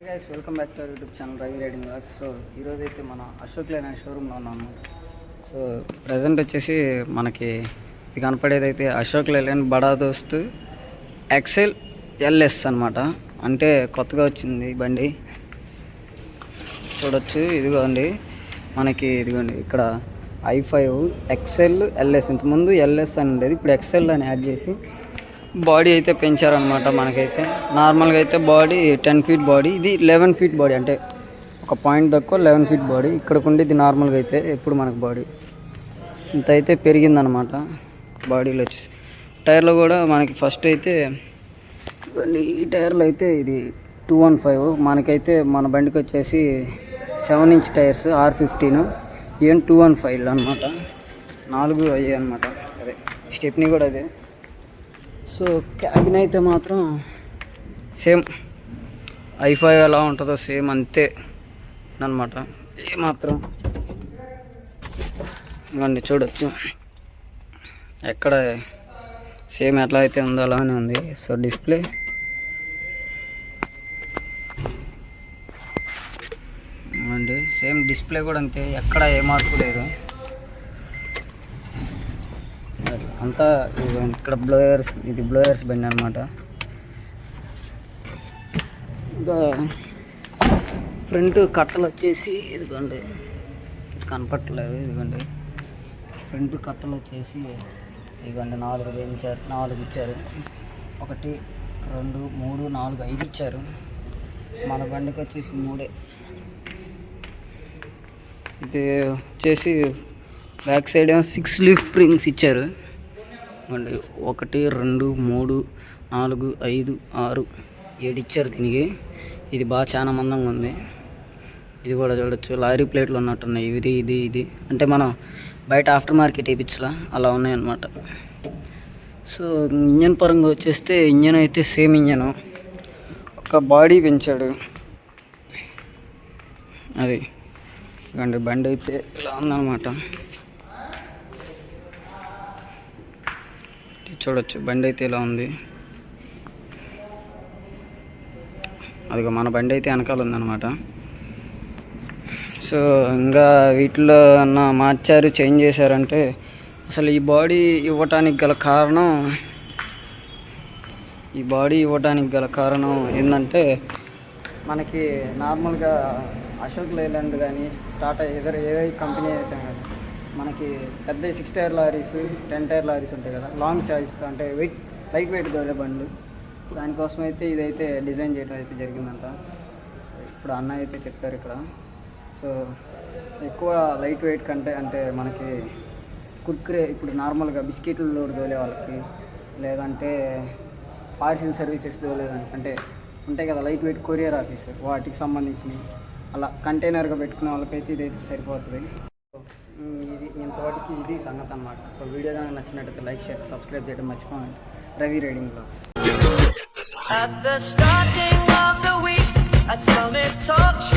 Guys welcome back to YouTube channel Ravi riding blogs so ఈరోజు అయితే మన Ashok line షోరూమ్లో ఉన్నాము. సో ప్రజెంట్ వచ్చేసి మనకి ఇది కనపడేది అయితే అశోక్ లైన్ బడా దోస్త్ ఎక్సెల్ ఎల్ఎస్ అనమాట అంటే కొత్తగా వచ్చింది బండి. చూడొచ్చు ఇదిగోండి. మనకి ఇదిగోండి ఇక్కడ ఐ ఫైవ్ ఎక్సెల్ ఎల్ఎస్ ఇంతకుముందు ఎల్ఎస్ అని ఉండేది ఇప్పుడు ఎక్సెల్ అని యాడ్ చేసి బాడీ అయితే పెంచారనమాట మనకైతే. నార్మల్గా అయితే బాడీ టెన్ ఫీట్ బాడీ ఇది లెవెన్ ఫీట్ బాడీ అంటే ఒక పాయింట్ తక్కువ లెవెన్ ఫీట్ బాడీ. ఇక్కడికి ఉండేది నార్మల్గా అయితే ఎప్పుడు మనకు బాడీ. ఇంత అయితే పెరిగిందనమాట బాడీలో వచ్చేసి. టైర్లో కూడా మనకి ఫస్ట్ అయితే ఈ టైర్లు అయితే ఇది టూ వన్ ఫైవ్. మనకైతే మన బండికి వచ్చేసి seven inch tyres R fifteen even two one five అనమాట నాలుగు అయ్యాయి అనమాట అదే స్టెప్ని కూడా అదే. సో క్యాబిన్ అయితే మాత్రం సేమ్. ఐఫై ఎలా ఉంటుందో సేమ్ అంతే అనమాట ఏమాత్రం ఇవన్నీ చూడొచ్చు. ఎక్కడ సేమ్ ఎట్లా అయితే ఉందో అలానే ఉంది. So display. అండి సేమ్ డిస్ప్లే కూడా అంతే. ఎక్కడ ఏ మార్పు లేదు అది అంతా ఇక్కడ బ్లోయర్స్ ఇది బ్లోయర్స్ బండి అనమాట ఇంకా ఫ్రంట్ కట్టలు వచ్చేసి ఇదిగోండి. కనపట్టలేదు ఇదిగోండి. ఫ్రంట్ కట్టలు వచ్చేసి ఇదిగోండి నాలుగు వేయించారు నాలుగు ఇచ్చారు. ఒకటి రెండు మూడు నాలుగు ఐదు ఇచ్చారు. మన బండికి వచ్చేసి మూడే. ఇది వచ్చేసి బ్యాక్ సైడ్ ఏమో సిక్స్ లీఫ్ రింగ్స్ ఇచ్చారు. అండి ఒకటి రెండు మూడు నాలుగు ఐదు ఆరు. ఏడు ఇచ్చారు దీనికి. ఇది బాగా చాలా మందంగా ఉంది. ఇది కూడా చూడొచ్చు. లారీ ప్లేట్లు ఉన్నట్టున్నాయి. ఇది ఇది ఇది. అంటే మనం బయట ఆఫ్టర్ మార్కెట్ వేయించలా అలా ఉన్నాయన్నమాట. సో ఇంజన్ పరంగా వచ్చేస్తే ఇంజన్ అయితే సేమ్ ఇంజన్. ఒక బాడీ పెంచాడు. అది. ఇవ్వండి బండి అయితే ఇలా ఉందన్నమాట. చూడొచ్చు. బండి అయితే ఇలా ఉంది. అదిగో మన బండి అయితే వెనకాల ఉందన్నమాట. సో ఇంకా వీటిలో అన్న మార్చారు చేంజ్ చేశారంటే అసలు ఈ బాడీ ఇవ్వటానికి గల కారణం ఈ బాడీ ఇవ్వడానికి గల కారణం ఏంటంటే మనకి నార్మల్గా అశోక్ లేలాండ్ కానీ టాటా ఏదైనా ఏ కంపెనీ అయితే కానీ మనకి పెద్ద six tyre lorries ten tyre lorries ఉంటాయి కదా. లాంగ్ చాయిస్తో అంటే వెయిట్ లైట్ వెయిట్ దొరే బండ్లు. దానికోసం అయితే ఇదైతే డిజైన్ చేయడం అయితే జరిగిందంట. ఇప్పుడు అన్న అయితే చెప్పారు ఇక్కడ. సో ఎక్కువ లైట్ వెయిట్ కంటే అంటే మనకి కుర్కురే ఇప్పుడు నార్మల్గా బిస్కెట్లు లోడ్ తోలే వాళ్ళకి లేదంటే పార్సిల్ సర్వీసెస్ తోలేదానికి అంటే ఉంటాయి కదా లైట్ వెయిట్ కొరియర్ ఆఫీస్ వాటికి సంబంధించినవి. అలా కంటైనర్గా పెట్టుకునే వాళ్ళకైతే ఇదైతే సరిపోతుంది. ఇది ఇంతవాటికి ఇది సంగతి అన్నమాట. సో వీడియో కనుక నచ్చినట్టయితే లైక్ షేర్ సబ్స్క్రైబ్ చేయడం మర్చిపోండి Ravi riding blogs. At the starting of the week, at Summit Talks, you'll